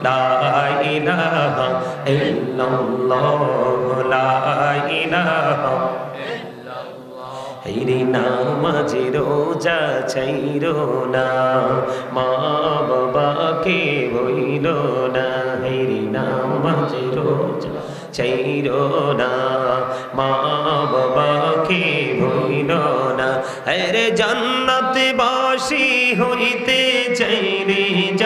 লা ইলাহা ইল্লাল্লাহ লা ইলাহা হেরে নামাজে রোজা চাইর না মা বাবাকে বইল না হেরে নামাজে রোজা চাইর না মা বাবাকে বইল না হরে জান্নাত বাসী হইতে চাইরে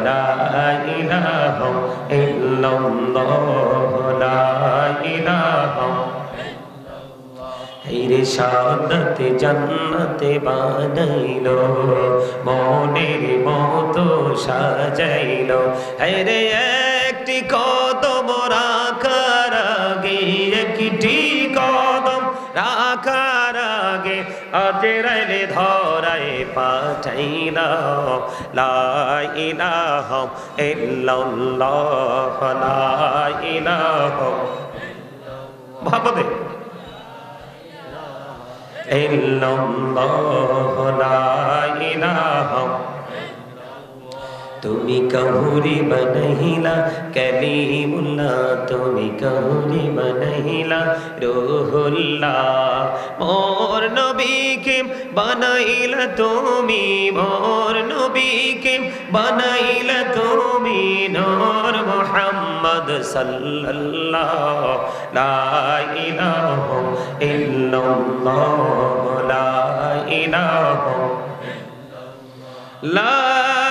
لا إله إلا الله لا إله হেরে সাদতে জান্নাতে বানাইল মনের মতো সাজাইল হেরে একটি কদম রাখার আগে একটি কদম আগে আজরাইলে ধরায় পাঠাইল লা ইলাহা ইল্লাল্লাহ লা ইলাহা ভাববে ইল্লাল্লাহ লা ইলাহা তুমি কহুরি বনহিলা কলিমুল্লাহ তুমি কহুরি বনহিলা রুহুল্লাহ, মোর নবীকে বানাইলা তুমি, মোর নবীকে বানাইলা তুমি, নূর মুহাম্মদ সাল্লাল্লাহ লা ইলাহা ইল্লাল্লাহ, লা ইলাহা লা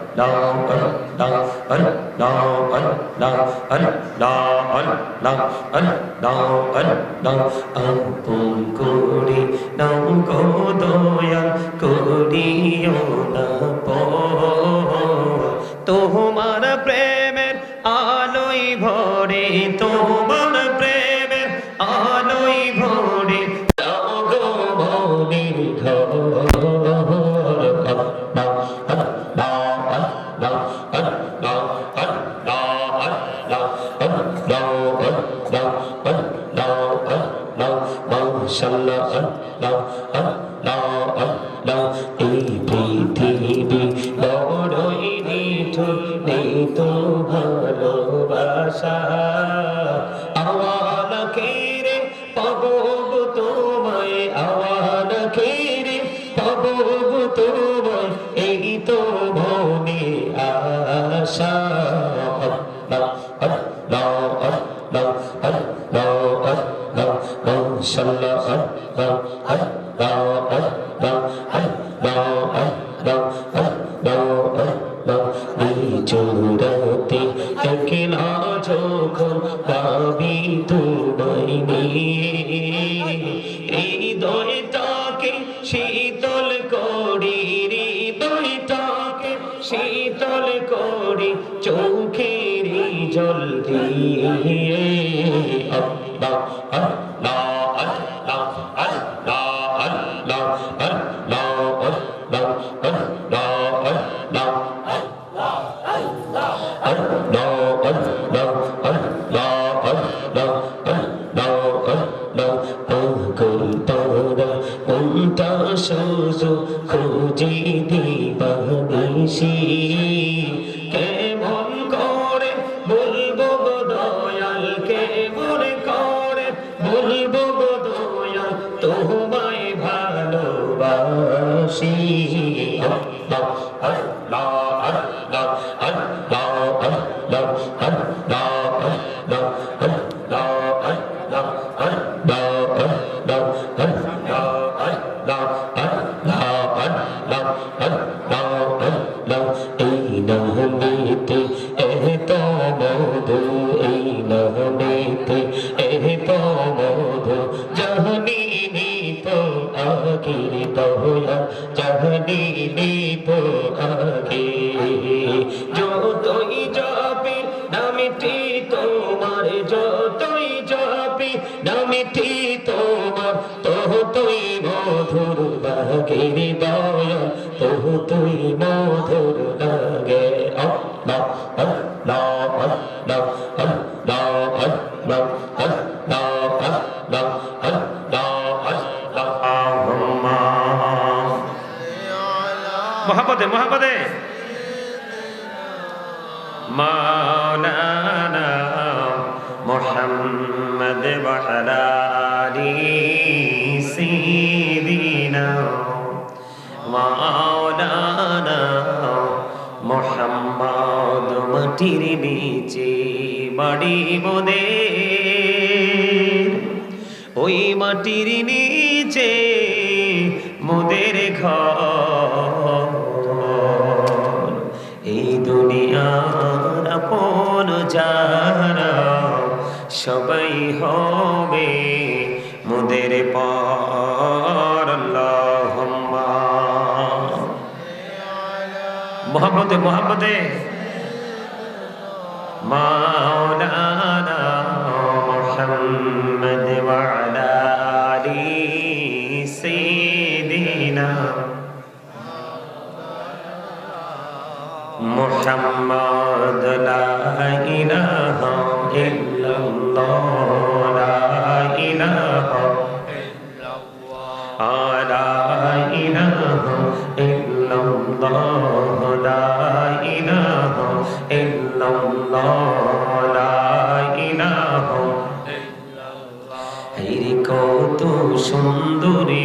আপন করে নাও গো দয়াল করিও না তোমার এই পৃথিবী চৌরাতে একলা যখন পাবি তোমায় নিয়ে Allah নিব মোহাম্মদে মাওলানা মোহাম্মদ বহরারি বাড়ি মোদের ওই মাটির নিচে মোদের ঘর হবে মুদের পর আল্লাহুম্মা। মোহাম্মদে محمد لا إله إلا الله لا إله لا إله إلا الله لا إله إلا الله لا إله হেরে কত সুন্দরী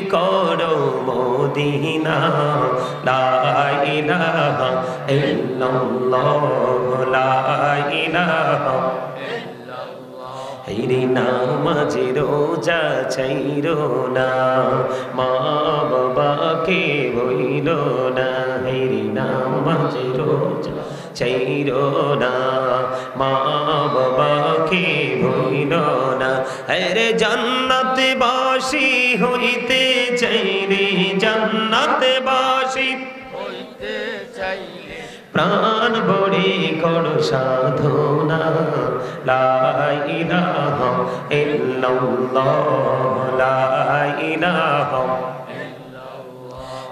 করো মদিনা, লা ইলাহা ইল্লাল্লাহ, লা ইলাহা হেরি নামাজে রোজা চাইরো না, মা বাবাকে বইল না। হেরি নামাজে রোজা চাইরো না, মা বাবাকে বইল না। হেরে জান্নাত বাসি হইতে চাইরে জান্নাতে বাসি। হইতে চাইলে প্রাণ বড়ি কর সাধনা। লাই ইলাহ ইল্লাল্লাহ লাই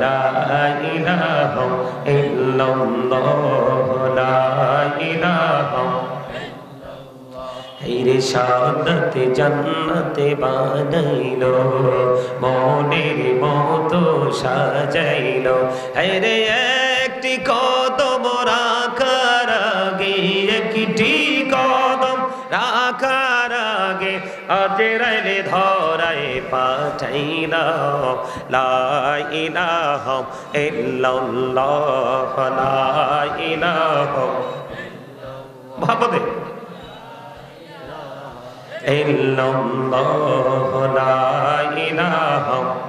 لا إله إلا الله لا إله হিরে সাদতে জান্নাতে বানাইলো মনের মতো সাজাইলো হিরে একটি কদম আজরাইলে ধরায় পাঠাইলা লা ইলাহা ইল্লাল্লাহ লা ইলাহা ভাবতে ইল্লাল্লাহ লা ইলাহা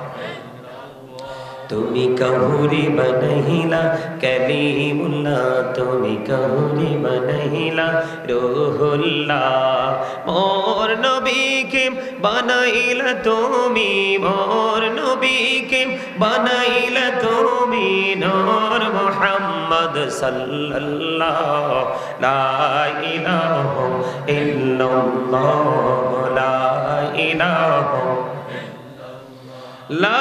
তুমি কহুরি বনহিলা কলিমুল্লাহ তুমি কহুরি বনহিলা রুহুল্লাহ, মোর নবীকে বানাইলা তুমি, মোর নবীকে বানাইলা তুমি, নূর মুহাম্মদ সাল্লাল্লাহ লা ইলাহা ইল্লাল্লাহ, লা ইলাহা লা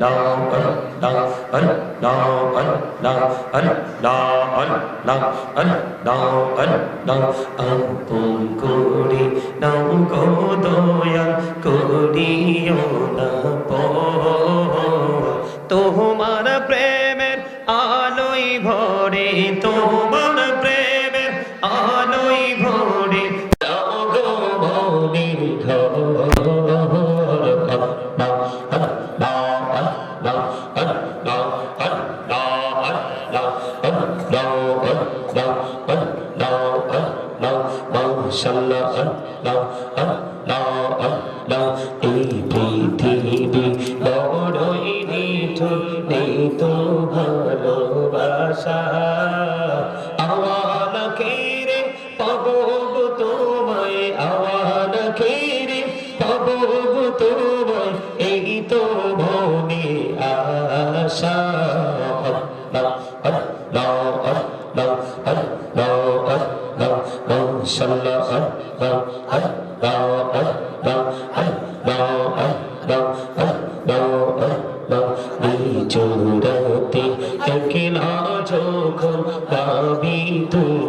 la ar la ar la ar la ar la ar la ar la ar la আপন করে নাও গো দয়াল তোমার প্রেমের আলোয় ভরে তোমার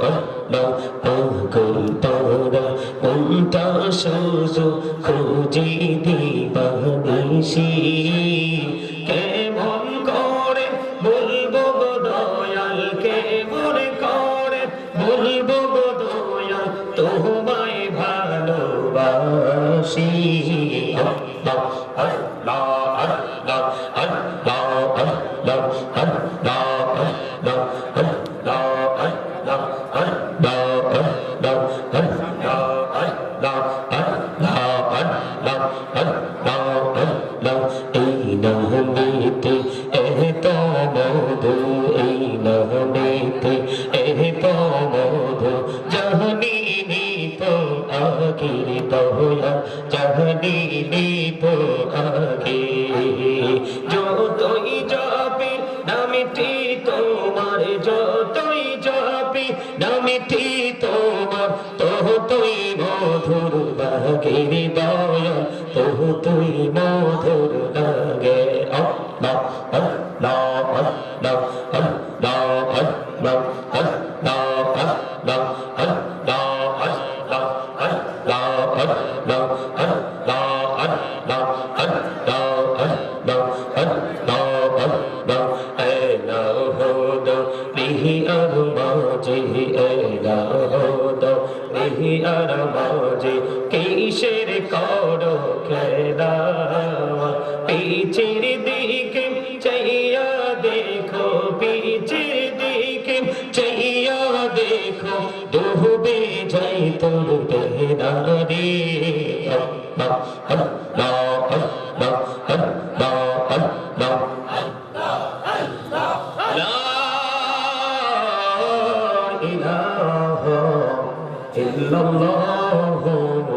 করো পাগল তোরা কোনটা সুযোগ খুঁজে দিবা নিশি তহু তুই মধুর বাহিনী দয়া তহু তুই মধুর বেহিয়ার বাজে কিসের করো খেলা ইল্লাল্লাহ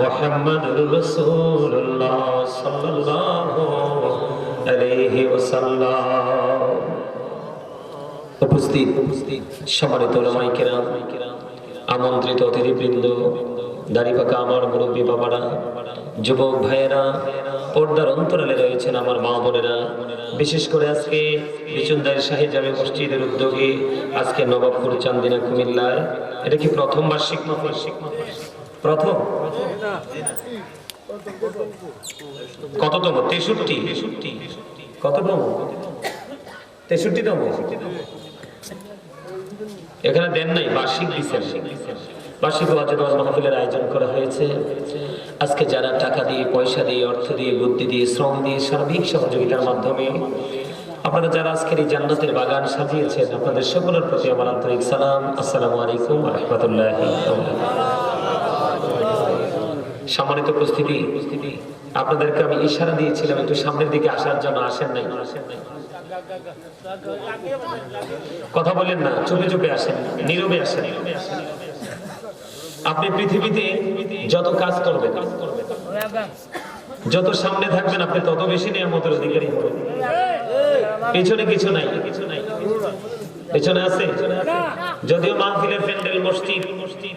মুহাম্মাদুর রাসূলুল্লাহ সাল্লাল্লাহু আলাইহি ওয়াসাল্লাম। উপস্থিত সম্মানিত ওলামাই আমন্ত্রিত অতিথিবৃন্দ দাড়িপাকা আমার মুরব্বী বাবারা, যুবক ভাইয়েরা, পর্দার অন্তরালে রয়েছেন আমার মা বোনেরা। বিশেষ করে আজকে বিচুন্দার শাহী জামে মসজিদের উদ্যোগে আজকে নবাবপুর চান্দিনা কুমিল্লায়। এটা কি প্রথম বার্ষিক বার্ষিক প্রথম। কততম তেষট্টি। কততম তেষট্টিতম এখানে দেন নাই, বার্ষিক দিচ্ছেন বার্ষিক ওয়াজেদ মাহফিলের আয়োজন করা হয়েছে। আজকে যারা টাকা দিয়ে, পয়সা দিয়ে, অর্থ দিয়ে, বুদ্ধি দিয়ে, শ্রম দিয়ে সার্বিক সহযোগিতার মাধ্যমে আপনারা যারা আজকের এই জান্নাতের বাগান সাজিয়েছেন, আপনাদের সকলের প্রতি আমার আন্তরিক সালাম। আসসালামু আলাইকুম রহমতুল্লাহ সম্মানিত উপস্থিতি, আপনাদেরকে আমি ইশারা দিয়েছিলাম একটু সামনের দিকে আসার জন্য, আসেন নাই। কথা বলেন না, চুপে চুপে আসেন, নীরবে আসেন। আপনি পৃথিবীতে যত কাজ করবেন, যত সামনে থাকবেন, আপনি তত বেশি নিয়ামতের অধিকারী হবেন। পেছনে কিছু নাই। কিছু নাই পেছনে আছে? যদিও মাহফিলের প্যান্ডেল মসজিদ মসজিদ